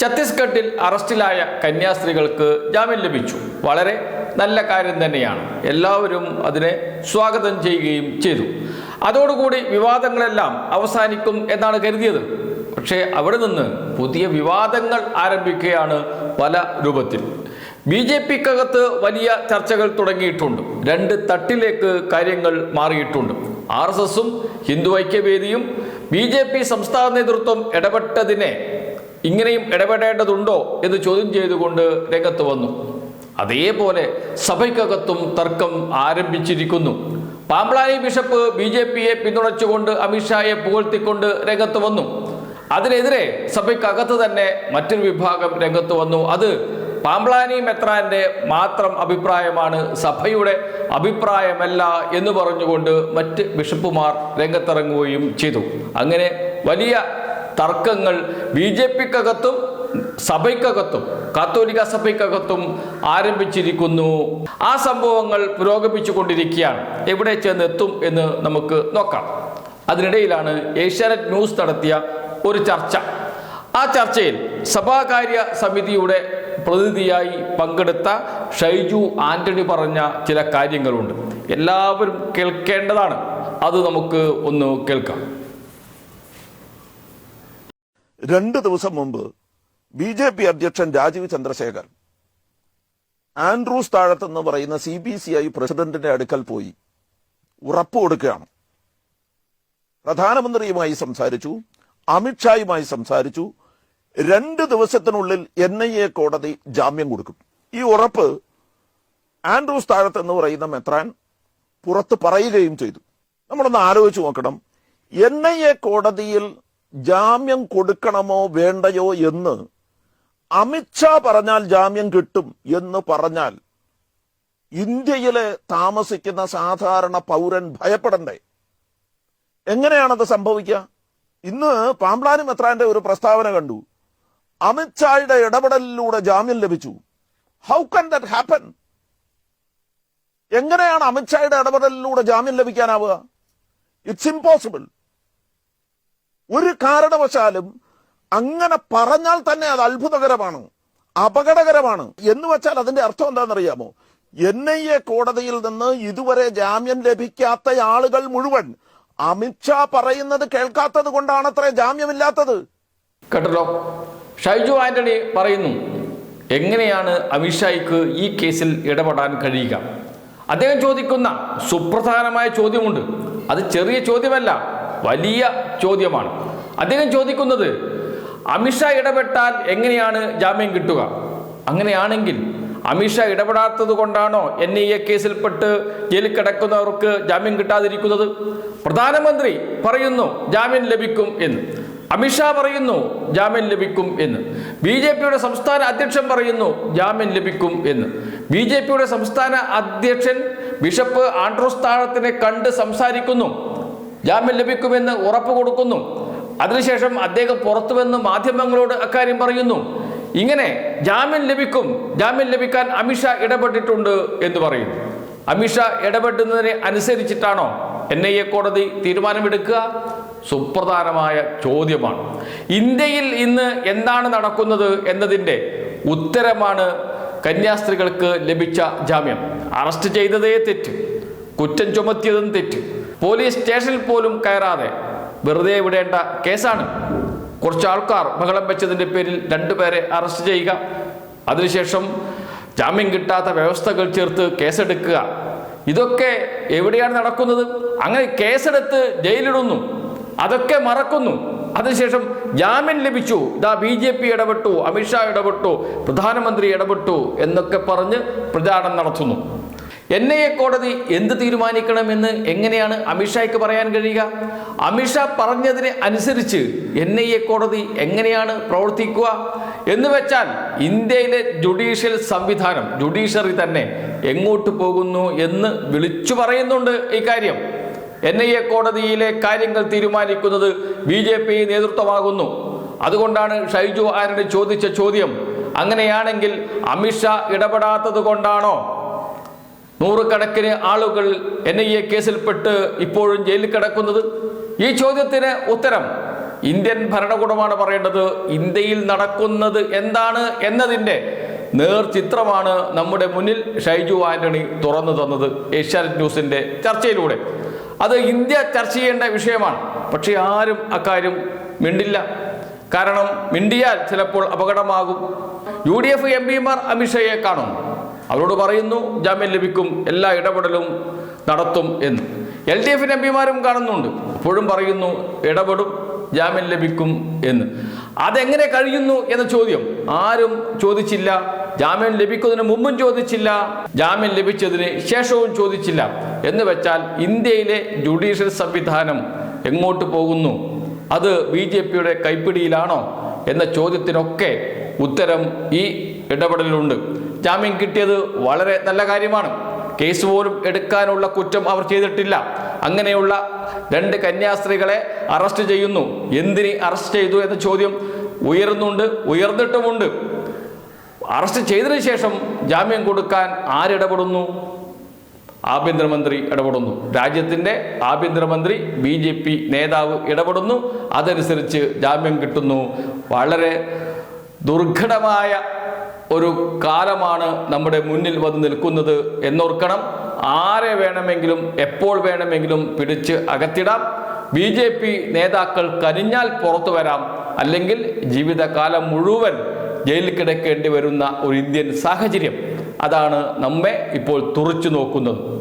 ഛത്തീസ്ഗഡിൽ അറസ്റ്റിലായ കന്യാസ്ത്രീകൾക്ക് ജാമ്യം ലഭിച്ചു. വളരെ നല്ല കാര്യം തന്നെയാണ്. എല്ലാവരും അതിനെ സ്വാഗതം ചെയ്യുകയും ചെയ്തു. അതോടുകൂടി വിവാദങ്ങളെല്ലാം അവസാനിക്കും എന്നാണ് കരുതിയത്. പക്ഷേ അവിടെ നിന്ന് പുതിയ വിവാദങ്ങൾ ആരംഭിക്കുകയാണ് പല രൂപത്തിൽ. ബി ജെ പിക്കകത്ത് വലിയ ചർച്ചകൾ തുടങ്ങിയിട്ടുണ്ട്. രണ്ട് തട്ടിലേക്ക് കാര്യങ്ങൾ മാറിയിട്ടുണ്ട്. ആർ എസ് എസും ഹിന്ദു ഐക്യവേദിയും ബി ജെ പി സംസ്ഥാന നേതൃത്വം ഇടപെട്ടതിനെ ഇങ്ങനെയും ഇടപെടേണ്ടതുണ്ടോ എന്ന് ചോദ്യം ചെയ്തുകൊണ്ട് രംഗത്ത് വന്നു. അതേപോലെ സഭയ്ക്കകത്തും തർക്കം ആരംഭിച്ചിരിക്കുന്നു. പാമ്പ്ലാനി ബിഷപ്പ് ബി ജെ പിയെ പിന്തുണച്ചുകൊണ്ട് അമിത്ഷായെ പുകഴ്ത്തിക്കൊണ്ട് രംഗത്ത് വന്നു. അതിനെതിരെ സഭയ്ക്കകത്ത് തന്നെ മറ്റൊരു വിഭാഗം രംഗത്ത് വന്നു. അത് പാമ്പ്ലാനി മെത്രാന്റെ മാത്രം അഭിപ്രായമാണ്. സഭയുടെ അഭിപ്രായമല്ല എന്ന് പറഞ്ഞുകൊണ്ട് മറ്റ് ബിഷപ്പുമാർ രംഗത്തിറങ്ങുകയും ചെയ്തു. അങ്ങനെ വലിയ തർക്കങ്ങൾ ബി ജെ പിക്കകത്തും സഭയ്ക്കകത്തും കാത്തോലിക്ക സഭയ്ക്കകത്തും ആരംഭിച്ചിരിക്കുന്നു. ആ സംഭവങ്ങൾ പുരോഗമിച്ചു കൊണ്ടിരിക്കുകയാണ് എവിടെ ചെന്നെത്തും എന്ന് നമുക്ക് നോക്കാം. അതിനിടയിലാണ് ഏഷ്യാനെറ്റ് ന്യൂസ് നടത്തിയ ഒരു ചർച്ച. ആ ചർച്ചയിൽ സഭാകാര്യ സമിതിയുടെ പ്രതിനിധിയായി പങ്കെടുത്ത ഷൈജു ആന്റണി പറഞ്ഞ ചില കാര്യങ്ങളുണ്ട്. എല്ലാവരും കേൾക്കേണ്ടതാണ്. അത് നമുക്ക് ഒന്ന് കേൾക്കാം. രണ്ട് ദിവസം മുമ്പ് ബി ജെ പി അധ്യക്ഷൻ രാജീവ് ചന്ദ്രശേഖർ ആൻഡ്രൂസ് താഴത്ത് എന്ന് പറയുന്ന സി ബി സി ഐ പ്രസിഡന്റിന്റെ അടുക്കൽ പോയി ഉറപ്പ് കൊടുക്കുകയാണ്. പ്രധാനമന്ത്രിയുമായി സംസാരിച്ചു അമിത്ഷായുമായി സംസാരിച്ചു. രണ്ട് ദിവസത്തിനുള്ളിൽ എൻ ഐ എ കോടതി ജാമ്യം കൊടുക്കും. ഈ ഉറപ്പ് ആൻഡ്രൂസ് താഴത്ത് എന്ന് പറയുന്ന മെത്രാൻ പുറത്ത് പറയുകയും ചെയ്തു. നമ്മളൊന്ന് ആലോചിച്ച് നോക്കണം. എൻ ഐ എ കോടതിയിൽ ജാമ്യം കൊടുക്കണമോ വേണ്ടയോ എന്ന് അമിത്ഷാ പറഞ്ഞാൽ ജാമ്യം കിട്ടും എന്ന് പറഞ്ഞാൽ ഇന്ത്യയിലെ താമസിക്കുന്ന സാധാരണ പൗരൻ ഭയപ്പെടണ്ടേ? എങ്ങനെയാണത് സംഭവിക്കുക? ഇന്ന് പാമ്പ്ലാനി മെത്രാന്റെ ഒരു പ്രസ്താവന കണ്ടു. അമിത്ഷായുടെ ഇടപെടലിലൂടെ ജാമ്യം ലഭിച്ചു. ഹൗ കൻ ദറ്റ് ഹാപ്പൻ എങ്ങനെയാണ് അമിത്ഷായുടെ ഇടപെടലിലൂടെ ജാമ്യം ലഭിക്കാനാവുക? ഇറ്റ്സ് ഇമ്പോസിബിൾ ഒരു കാരണവശാലും അങ്ങനെ പറഞ്ഞാൽ തന്നെ അത് അത്ഭുതകരമാണ് അപകടകരമാണ്. എന്ന് വെച്ചാൽ അതിന്റെ അർത്ഥം എന്താണെന്നറിയാമോ? എൻ ഐ എ കോടതിയിൽ നിന്ന് ഇതുവരെ ജാമ്യം ലഭിക്കാത്ത ആളുകൾ മുഴുവൻ അമിത്ഷാ പറയുന്നത് കേൾക്കാത്തത് കൊണ്ടാണ് അത്ര ജാമ്യമില്ലാത്തത്. കേട്ടല്ലോ? ഷൈജു ആന്റണി പറയുന്നു എങ്ങനെയാണ് അമിത്ഷായ്ക്ക് ഈ കേസിൽ ഇടപെടാൻ കഴിയുക? അദ്ദേഹം ചോദിക്കുന്ന സുപ്രധാനമായ ചോദ്യമുണ്ട്. അത് ചെറിയ ചോദ്യമല്ല വലിയ ചോദ്യമാണ്. അദ്ദേഹം ചോദിക്കുന്നത് അമിത്ഷാ ഇടപെട്ടാൽ എങ്ങനെയാണ് ജാമ്യം കിട്ടുക? അങ്ങനെയാണെങ്കിൽ അമിത്ഷാ ഇടപെടാത്തത് കൊണ്ടാണോ എൻ ഐ എ കേസിൽപ്പെട്ട് ജയിലിൽ കിടക്കുന്നവർക്ക് ജാമ്യം കിട്ടാതിരിക്കുന്നത്? പ്രധാനമന്ത്രി പറയുന്നു ജാമ്യം ലഭിക്കും എന്ന്. അമിത്ഷാ പറയുന്നു ജാമ്യം ലഭിക്കും എന്ന്. ബി ജെ പിയുടെ സംസ്ഥാന അധ്യക്ഷൻ പറയുന്നു ജാമ്യം ലഭിക്കും എന്ന്. ബി ജെ പിയുടെ സംസ്ഥാന അധ്യക്ഷൻ ബിഷപ്പ് ആൻഡ്രോസ് താഴത്തിനെ കണ്ട് സംസാരിക്കുന്നു. ജാമ്യം ലഭിക്കുമെന്ന് ഉറപ്പ് കൊടുക്കുന്നു. അതിനുശേഷം അദ്ദേഹം പുറത്തു വന്ന് മാധ്യമങ്ങളോട് അക്കാര്യം പറയുന്നു. ഇങ്ങനെ ജാമ്യം ലഭിക്കും. ജാമ്യം ലഭിക്കാൻ അമിത്ഷാ ഇടപെട്ടിട്ടുണ്ട് എന്ന് പറയും അമിത്ഷാ ഇടപെടുന്നതിനെ അനുസരിച്ചിട്ടാണോ എൻ ഐ എ കോടതി തീരുമാനമെടുക്കുക? സുപ്രധാനമായ ചോദ്യമാണ്. ഇന്ത്യയിൽ ഇന്ന് എന്താണ് നടക്കുന്നത് എന്നതിന്റെ ഉത്തരമാണ് കന്യാസ്ത്രീകൾക്ക് ലഭിച്ച ജാമ്യം. അറസ്റ്റ് ചെയ്തതേ തെറ്റ്. കുറ്റം ചുമത്തിയതും തെറ്റ്. പോലീസ് സ്റ്റേഷനിൽ പോലും കയറാതെ വെറുതെ വിടേണ്ട കേസാണ്. കുറച്ച് ആൾക്കാർ ബഹളം വെച്ചതിന്റെ പേരിൽ രണ്ടുപേരെ അറസ്റ്റ് ചെയ്യുക. അതിനുശേഷം ജാമ്യം കിട്ടാത്ത വ്യവസ്ഥകൾ ചേർത്ത് കേസെടുക്കുക. ഇതൊക്കെ എവിടെയാണ് നടക്കുന്നത്? അങ്ങനെ കേസെടുത്ത് ജയിലിടുന്നു. അതൊക്കെ മറക്കുന്നു. അതിനുശേഷം ജാമ്യം ലഭിച്ചു. ഇതാ ബി ജെ പി ഇടപെട്ടു അമിത്ഷാ ഇടപെട്ടു പ്രധാനമന്ത്രി ഇടപെട്ടു എന്നൊക്കെ പറഞ്ഞ് പ്രചാരണം നടത്തുന്നു. എൻ ഐ എ കോടതി എന്ത് തീരുമാനിക്കണമെന്ന് എങ്ങനെയാണ് അമിത്ഷായ്ക്ക് പറയാൻ കഴിയുക? അമിത്ഷാ പറഞ്ഞതിന് അനുസരിച്ച് എൻ ഐ എ കോടതി എങ്ങനെയാണ് പ്രവർത്തിക്കുക എന്ന് വെച്ചാൽ ഇന്ത്യയിലെ ജുഡീഷ്യൽ സംവിധാനം ജുഡീഷ്യറി തന്നെ എങ്ങോട്ട് പോകുന്നു എന്ന് വിളിച്ചു പറയുന്നുണ്ട് ഇക്കാര്യം എൻ ഐ എ കോടതിയിലെ കാര്യങ്ങൾ തീരുമാനിക്കുന്നത് ബി ജെ പി നേതൃത്വമാകുന്നു. അതുകൊണ്ടാണ് ഷൈജു ആരുടെ ചോദിച്ച ചോദ്യം അങ്ങനെയാണെങ്കിൽ അമിത്ഷാ ഇടപെടാത്തത് കൊണ്ടാണോ? നൂറുകണക്കിന് ആളുകൾ എൻ ഐ എ കേസിൽപ്പെട്ട് ഇപ്പോഴും ജയിലിൽ കിടക്കുന്നത്? ഈ ചോദ്യത്തിന് ഉത്തരം ഇന്ത്യൻ ഭരണകൂടമാണ് പറയേണ്ടത്. ഇന്ത്യയിൽ നടക്കുന്നത് എന്താണ് എന്നതിന്റെ നേർചിത്രമാണ് നമ്മുടെ മുന്നിൽ ഷൈജു ആന്റണി തുറന്നു തന്നത് ഏഷ്യാനെറ്റ് ന്യൂസിന്റെ ചർച്ചയിലൂടെ. അത് ഇന്ത്യ ചർച്ച ചെയ്യേണ്ട വിഷയമാണ്. പക്ഷേ ആരും അക്കാര്യം മിണ്ടില്ല. കാരണം മിണ്ടിയാൽ ചിലപ്പോൾ അപകടമാകും. യു ഡി എഫ് എം പിമാർ അമിത്ഷയെ കാണുന്നു അവരോട് പറയുന്നു ജാമ്യം ലഭിക്കും എല്ലാ ഇടപെടലും നടത്തും എന്ന്. എൽ ഡി എഫിന് എം പിമാരും കാണുന്നുണ്ട്. അപ്പോഴും പറയുന്നു ഇടപെടും ജാമ്യം ലഭിക്കും എന്ന്. അതെങ്ങനെ കഴിയുന്നു എന്ന ചോദ്യം ആരും ചോദിച്ചില്ല. ജാമ്യം ലഭിക്കുന്നതിന് മുമ്പും ചോദിച്ചില്ല. ജാമ്യം ലഭിച്ചതിന് ശേഷവും ചോദിച്ചില്ല. എന്ന് വെച്ചാൽ ഇന്ത്യയിലെ ജുഡീഷ്യൽ സംവിധാനം എങ്ങോട്ട് പോകുന്നു? അത് ബി ജെ പിയുടെ കൈപ്പിടിയിലാണോ? എന്ന ചോദ്യത്തിനൊക്കെ ഉത്തരം ഈ ഇടപെടലിലുണ്ട്. ജാമ്യം കിട്ടിയത് വളരെ നല്ല കാര്യമാണ്. കേസ് പോലും എടുക്കാനുള്ള കുറ്റം അവർ ചെയ്തിട്ടില്ല. അങ്ങനെയുള്ള രണ്ട് കന്യാസ്ത്രീകളെ അറസ്റ്റ് ചെയ്യുന്നു. എന്തിന് അറസ്റ്റ് ചെയ്തു എന്ന ചോദ്യം ഉയർന്നുണ്ട് ഉയർന്നിട്ടുമുണ്ട്. അറസ്റ്റ് ചെയ്തതിനു ശേഷം ജാമ്യം കൊടുക്കാൻ ആരിടപെടുന്നു? ആഭ്യന്തരമന്ത്രി ഇടപെടുന്നു. രാജ്യത്തിന്റെ ആഭ്യന്തരമന്ത്രി ബി ജെ പി നേതാവ് ഇടപെടുന്നു. അതനുസരിച്ച് ജാമ്യം കിട്ടുന്നു. വളരെ ദുർഘടമായ ഒരു കാലമാണ് നമ്മുടെ മുന്നിൽ വന്ന് നിൽക്കുന്നത് എന്നോർക്കണം. ആരെ വേണമെങ്കിലും എപ്പോൾ വേണമെങ്കിലും പിടിച്ച് അകത്തിടാം. ബി ജെ പി നേതാക്കൾ കരിഞ്ഞാൽ പുറത്തു വരാം. അല്ലെങ്കിൽ ജീവിതകാലം മുഴുവൻ ജയിലിൽ കിടക്കേണ്ടി വരുന്ന ഒരു ഇന്ത്യൻ സാഹചര്യം. അതാണ് നമ്മെ ഇപ്പോൾ തുറച്ചു നോക്കുന്നത്.